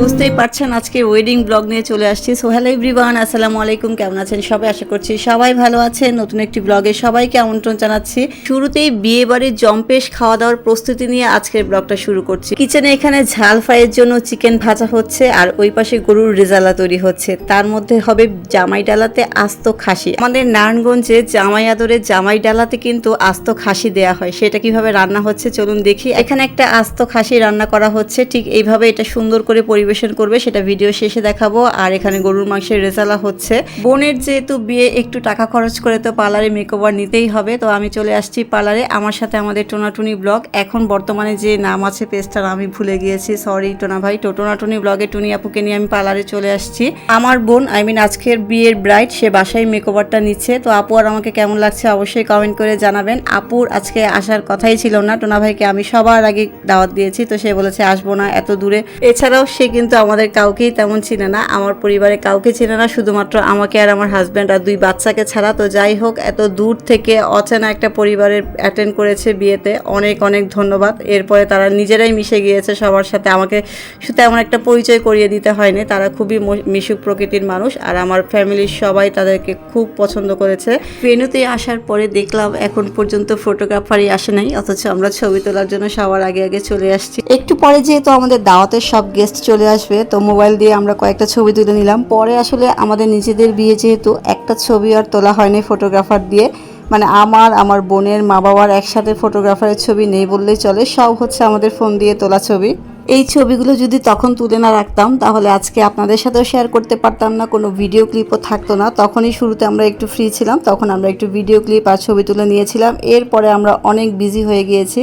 বুঝতেই পারছেন, আজকে ওয়েডিং ব্লগ নিয়ে চলে আসছি। সো হ্যালো এভরিওয়ান আসসালামু আলাইকুম, কেমন আছেন? সবাই আশা করছি সবাই ভালো আছেন। নতুন একটি ব্লগে সবাইকে আমন্ত্রণ জানাচ্ছি। শুরুতেই বিয়ে বাড়ির জম্পেশ খাওয়া দাওয়ার প্রস্তুতি নিয়ে আজকের ব্লগটা শুরু করছি। কিচেনে এখানে ঝাল ফ্রাইয়ের জন্য চিকেন ভাজা হচ্ছে, আর ওই পাশে গরুর রেজালা তৈরি হচ্ছে। তার মধ্যে হবে জামাই ডালাতে আস্ত খাসি। আমাদের নারায়ণগঞ্জে জামাই আদরে জামাই ডালাতে কিন্তু আস্ত খাসি দেয়া হয়। সেটা কীভাবে রান্না হচ্ছে চলুন দেখি। এখানে একটা আস্ত খাসি রান্না করা হচ্ছে। ঠিক এইভাবে এটা সুন্দর করে পরিবেশন করবে, সেটা ভিডিও শেষে দেখাবো। আর এখানে গরুর মাংসের রেজালা হচ্ছে। বোনের যেহেতু বিয়ে, একটু টাকা খরচ করে তো পার্লারে মেকওভার নিতেই হবে। তো আমি চলে আসছি পার্লারে। আমার সাথে আমাদের টোনাটুনি ব্লগ। এখন বর্তমানে যে নাম আছে পেজটার আমি ভুলে গিয়েছি। সরি টোনা ভাই। তো টোনাটুনি ব্লগে টুনি আপুকে নিয়ে আমি পার্লারে চলে আসছি। আমার বোন আই মিন আজকের বিয়ের ব্রাইড সে বাসায় মেকওভারটা নিচ্ছে। তো আপু আর আমাকে কেমন লাগছে অবশ্যই কমেন্ট করে জানাবেন। আপুর আজকে আসার কথাই ছিল না। টোনা ভাইকে আমি সবার আগে দাওয়াত দিয়েছি। তো সে বলেছে, আসব না এত দূরে। এছাড়াও সে কিন্তু আমাদের কাউকেই তেমন চিনে না, আমার পরিবারে কাউকে চিনে না, শুধুমাত্র আমাকে আর আমার হাজব্যান্ড আর দুই বাচ্চাকে ছাড়া। তো যাই হোক, এত দূর থেকে অচেনা একটা পরিবারের অ্যাটেন্ড করেছে বিয়েতে, অনেক অনেক ধন্যবাদ। এরপরে তারা নিজেরাই মিশে গিয়েছে সবার সাথে, আমাকে শুধু তেমন একটা পরিচয় করিয়ে দিতে হয়নি। তারা খুবই মিশুক প্রকৃতির মানুষ আর আমার ফ্যামিলির সবাই তাদেরকে খুব পছন্দ করেছে। ভেনুতে আসার পরে দেখলাম এখন পর্যন্ত ফটোগ্রাফারই আসে নাই, অথচ আমরা ছবি তোলার জন্য সবার আগে আগে চলে আসছি। একটু পরে যেহেতু আমাদের দাওয়াতের সব গেস্ট চলে আসবে, তো মোবাইল দিয়ে আমরা কয়েকটা ছবি তুলে নিলাম। পরে আসলে আমাদের নিজেদের বিয়ে যেহেতু, একটা ছবি আর তোলা হয়নি ফটোগ্রাফার দিয়ে। মানে আমার আমার বোনের মা বাবার একসাথে ফটোগ্রাফারের ছবি নেই বললেই চলে, সব হচ্ছে আমাদের ফোন দিয়ে তোলা ছবি। এই ছবিগুলো যদি তখন তুলে না রাখতাম, তাহলে আজকে আপনাদের সাথেও শেয়ার করতে পারতাম না, কোনো ভিডিও ক্লিপও থাকতো না। তখনই শুরুতে আমরা একটু ফ্রি ছিলাম, তখন আমরা একটু ভিডিও ক্লিপ আর ছবি তুলে নিয়েছিলাম। এরপরে আমরা অনেক বিজি হয়ে গিয়েছি।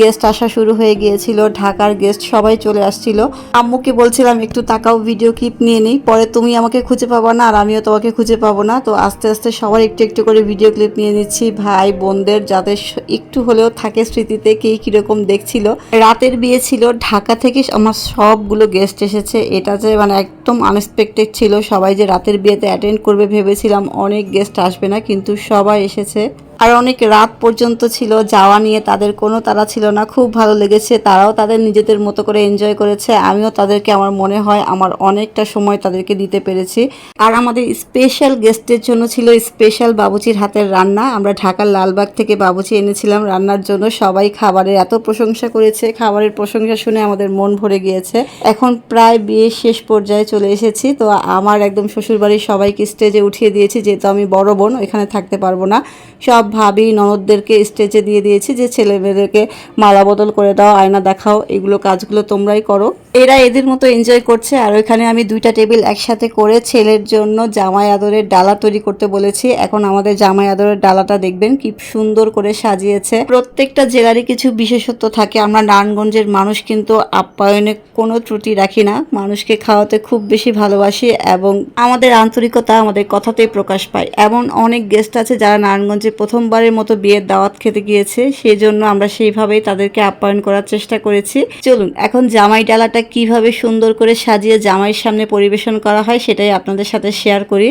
গেস্ট আসা শুরু হয়ে গিয়েছিল, ঢাকার গেস্ট সবাই চলে আসছিল। আম্মুকে বলছিলাম, একটু তাকাও ভিডিও ক্লিপ নিয়ে নিই। পরে তুমি আমাকে খুঁজে পাবো না, আর আমিও তোমাকে খুঁজে পাবো না। তো আস্তে আস্তে সবার একটু একটু করে ভিডিও ক্লিপ নিয়ে নিচ্ছি। ভাই, বোনদের যাদের একটু হলেও থাকে স্মৃতিতে কে কীরকম দেখছিল। রাতের বিয়ে ছিল, ঢাকা থেকে আমার সবগুলো গেস্ট এসেছে। এটা যে মানে একদম আনএক্সপেক্টেড ছিল। সবাই যে রাতের বিয়েতে অ্যাটেন্ড করবে ভেবেছিলাম, অনেক গেস্ট আসবে না, কিন্তু সবাই এসেছে। আর অনেক রাত পর্যন্ত ছিল, যাওয়া নিয়ে তাদের কোনো তারা ছিল না। খুব ভালো লেগেছে, তারাও তাদের নিজেদের মতো করে এনজয় করেছে। আমিও তাদেরকে আমার মনে হয় আমার অনেকটা সময় তাদেরকে দিতে পেরেছি। আর আমাদের স্পেশাল গেস্টের জন্য ছিল স্পেশাল বাবুচির হাতের রান্না। আমরা ঢাকার লালবাগ থেকে বাবুচি এনেছিলাম রান্নার জন্য। সবাই খাবারের এত প্রশংসা করেছে, খাবারের প্রশংসা শুনে আমাদের মন ভরে গিয়েছে। এখন প্রায় বিয়ের শেষ পর্যায়ে চলে এসেছি, তো আমার একদম শ্বশুরবাড়ির সবাইকে স্টেজে উঠিয়ে দিয়েছি, যেহেতু আমি বড় বোন, ওইখানে থাকতে পারব না। সব ভাবি ননদদেরকে স্টেজে দিয়ে দিয়েছি যে ছেলে মেয়েদেরকে মালা বদল করে দাও, আয়না দেখাও, এগুলো কাজগুলো তোমরাই করো। এরা এদের মতো এনজয় করছে আর ওইখানে আমি দুইটা টেবিল একসাথে করে ছেলের জন্য জামাই আদরের ডালা তৈরি করতে বলেছি। এখন আমাদের জামাই আদরের ডালাটা দেখবেন কি সুন্দর করে সাজিয়েছে। প্রত্যেকটা জেলারই কিছু বিশেষত্ব থাকে। আমরা নারায়ণগঞ্জের মানুষ কিন্তু আপ্যায়নে কোনো ত্রুটি রাখি না। মানুষকে খাওয়াতে খুব বেশি ভালোবাসি এবং আমাদের আন্তরিকতা আমাদের কথাতেই প্রকাশ পায়। এমন অনেক গেস্ট আছে যারা নারায়ণগঞ্জে প্রথমবারের মতো বিয়ের দাওয়াত খেতে গিয়েছে সেই জন্য আমরা সেইভাবেই তাদেরকে আপ্যায়ন করার চেষ্টা করেছি। চলুন, এখন জামাই ডালাটা কীভাবে সুন্দর করে সাজিয়ে জামাইয়ের সামনে পরিবেশন করা হয় সেটাই আপনাদের সাথে শেয়ার করি।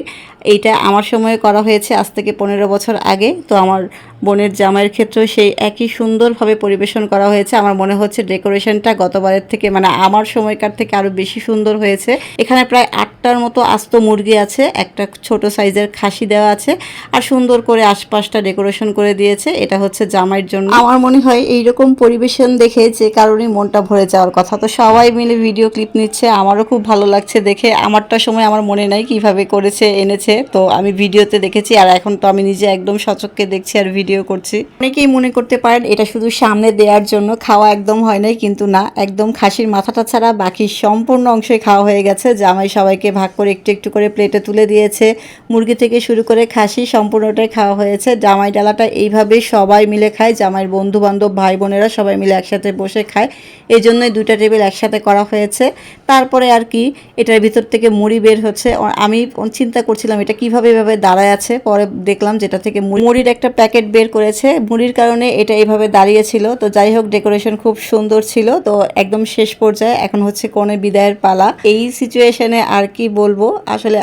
এইটা আমার সময়ে করা হয়েছে আজ থেকে পনেরো বছর আগে, তো আমার বোনের জামাইয়ের ক্ষেত্রেও সেই একই সুন্দরভাবে পরিবেশন করা হয়েছে। আমার মনে হচ্ছে ডেকোরেশনটা গতবারের থেকে মানে আমার সময়কার থেকে আরও বেশি সুন্দর হয়েছে। এখানে প্রায় আটটার মতো আস্ত মুরগি আছে, একটা ছোট সাইজের খাসি দেওয়া আছে, আর সুন্দর করে আশপাশটা ডেকোরেশন করে দিয়েছে। এটা হচ্ছে জামাইয়ের জন্য। আমার মনে হয় এইরকম পরিবেশন দেখে যে কারণেই মনটা ভরে যাওয়ার কথা। তো সবাই মিলে ভিডিও ক্লিপ নিচ্ছে, আমারও খুব ভালো লাগছে দেখে। আমারটা সময় আমার মনে নাই কীভাবে করেছে, এনেছে। তো আমি ভিডিওতে দেখেছি, আর এখন তো আমি নিজে একদম সচককে দেখছি আর ভিডিও করছি। অনেকেই মনে করতে পারেন এটা শুধু সামনে দেওয়ার জন্য খাওয়া একদম হয় নাই, কিন্তু না, একদম খাসির মাথাটা ছাড়া বাকি সম্পূর্ণ অংশই খাওয়া হয়ে গেছে। জামাই সবাইকে ভাগ করে একটু একটু করে প্লেটে তুলে দিয়েছে। মুরগি থেকে শুরু করে খাসি সম্পূর্ণটাই খাওয়া হয়েছে। জামাই ডালাটা এইভাবেই সবাই মিলে খায়, জামাইয়ের বন্ধু বান্ধব ভাই বোনেরা সবাই মিলে একসাথে বসে খায়। এই জন্যই দুইটা টেবিল একসাথে করা হয়েছে। তারপরে আর কি, এটার ভিতর থেকে মুড়ি বের হচ্ছে। আমি চিন্তা করছিলাম এটা কীভাবে এভাবে দাঁড়ায় আছে। পরে দেখলাম যেটা থেকে মুড়ি- মুড়ির একটা প্যাকেট বের বের করেছে। মুড়ির কারণে এটা এইভাবে দাঁড়িয়েছিল। তো যাই হোক, ডেকোরেশন খুব সুন্দর ছিল। তো একদম শেষ পর্যায়ে এখন হচ্ছে কনে বিদায়ের পালা। এই সিচুয়েশনে আর কি বলব? আসলে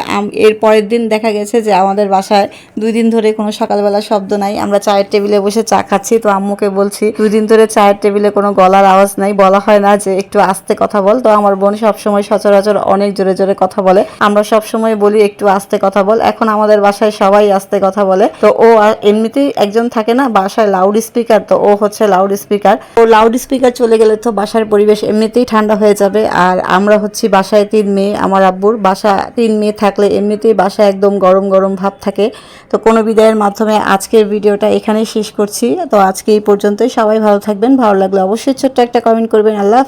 এর পরের দিন দেখা গেছে যে আমাদের বাসায় দুই দিন ধরে কোনো সকালবেলা শব্দ নাই। আমরা চায়ের টেবিলে বসে চা খাচ্ছি। তো আম্মুকে বলছি, দুই দিন ধরে চায়ের টেবিলে কোনো গলার আওয়াজ নাই। বলা হয় না যে একটু আস্তে কথা বল। তো আমার বোন সবসময় সচরাচর অনেক জোরে জোরে কথা বলে। আমরা সবসময় বলি, একটু আস্তে কথা বল। এখন আমাদের বাসায় সবাই আস্তে কথা বলে। তো ও এমনিতেই একজন থাকে না, বাসায় লাউড স্পিকার তো ও হচ্ছে লাউড স্পিকার ও লাউড স্পিকার চলে গেলে তো বাসার পরিবেশ এমনিতেই ঠান্ডা হয়ে যাবে। আর আমরা হচ্ছি বাসায় তিন মেয়ে, আমার আব্বুর। বাসা তিন মেয়ে থাকলে এমনিতেই বাসায় একদম গরম গরম ভাব থাকে। তো কোনো বিদায়ের মাধ্যমে আজকের ভিডিওটা এখানেই শেষ করছি। তো আজকে এই পর্যন্তই। সবাই ভালো থাকবেন। ভালো লাগলে অবশ্যই ছোট্ট একটা কমেন্ট করবেন। আল্লাহ।